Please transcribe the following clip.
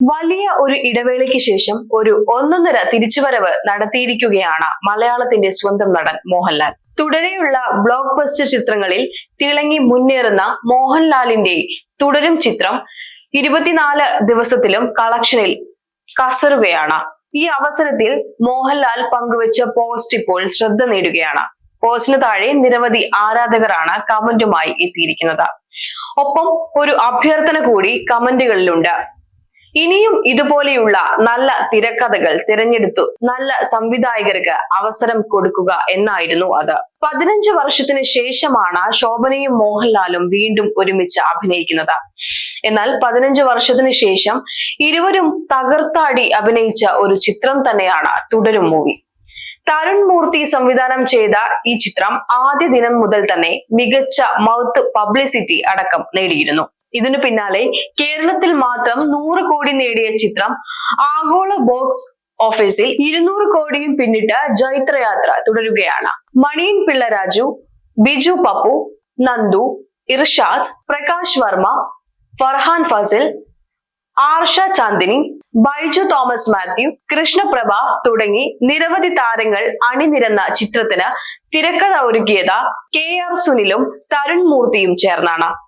വലിയ ഒരു ഇടവേളയ്ക്ക് ശേഷം ഒരു ഒന്നൊന്നര തിരിച്ചുവരവ് നടത്തിയിരിക്കുകയാണ് മലയാളത്തിന്റെ സ്വന്തം നടൻ മോഹൻലാൽ. തുടരെയുള്ള ബ്ലോക്ക് ബസ്റ്റർ ചിത്രങ്ങളിൽ തിളങ്ങി മുന്നേറുന്ന മോഹൻലാലിന്റെ തുടരും ചിത്രം ഇരുപത്തിനാല് ദിവസത്തിലും കളക്ഷനിൽ കസറുകയാണ്. ഈ അവസരത്തിൽ മോഹൻലാൽ പങ്കുവച്ച പോസ്റ്റ് ഇപ്പോൾ ശ്രദ്ധ നേടുകയാണ്. പോസ്റ്റിന് താഴെ നിരവധി ആരാധകരാണ് കമന്റുമായി എത്തിയിരിക്കുന്നത്. ഒപ്പം ഒരു അഭ്യർത്ഥന കൂടി കമന്റുകളിലുണ്ട്. ഇനിയും ഇതുപോലെയുള്ള നല്ല തിരക്കഥകൾ തിരഞ്ഞെടുത്തു നല്ല സംവിധായകർക്ക് അവസരം കൊടുക്കുക എന്നായിരുന്നു അത്. പതിനഞ്ച് വർഷത്തിന് ശേഷമാണ് ശോഭനയും മോഹൻലാലും വീണ്ടും ഒരുമിച്ച് അഭിനയിക്കുന്നത്. എന്നാൽ പതിനഞ്ച് വർഷത്തിന് ശേഷം ഇരുവരും തകർത്താടി അഭിനയിച്ച ഒരു ചിത്രം തന്നെയാണ് തുടരും മൂവി. തരുൺ മൂർത്തി സംവിധാനം ചെയ്ത ഈ ചിത്രം ആദ്യ ദിനം മുതൽ തന്നെ മികച്ച മൗത്ത് പബ്ലിസിറ്റി അടക്കം നേടിയിരുന്നു. ഇതിനു പിന്നാലെ കേരളത്തിൽ മാത്രം നൂറ് കോടി നേടിയ ചിത്രം ആഗോള ബോക്സ് ഓഫീസിൽ ഇരുന്നൂറ് കോടിയും പിന്നിട്ട് ജൈത്രയാത്ര തുടരുകയാണ്. മണിയൻ പിള്ള രാജു ബിജു പപ്പു നന്ദു ഇർഷാദ് പ്രകാശ് വർമ്മ ഫർഹാൻ ഫസിൽ ആർഷ ചാന്ദിനി ബൈജു തോമസ് മാത്യു കൃഷ്ണപ്രഭ തുടങ്ങി നിരവധി താരങ്ങൾ അണിനിരന്ന ചിത്രത്തിന് തിരക്കഥ ഒരുക്കിയത് കെ ആർ സുനിലും തരുൺ മൂർത്തിയും ചേർന്നാണ്.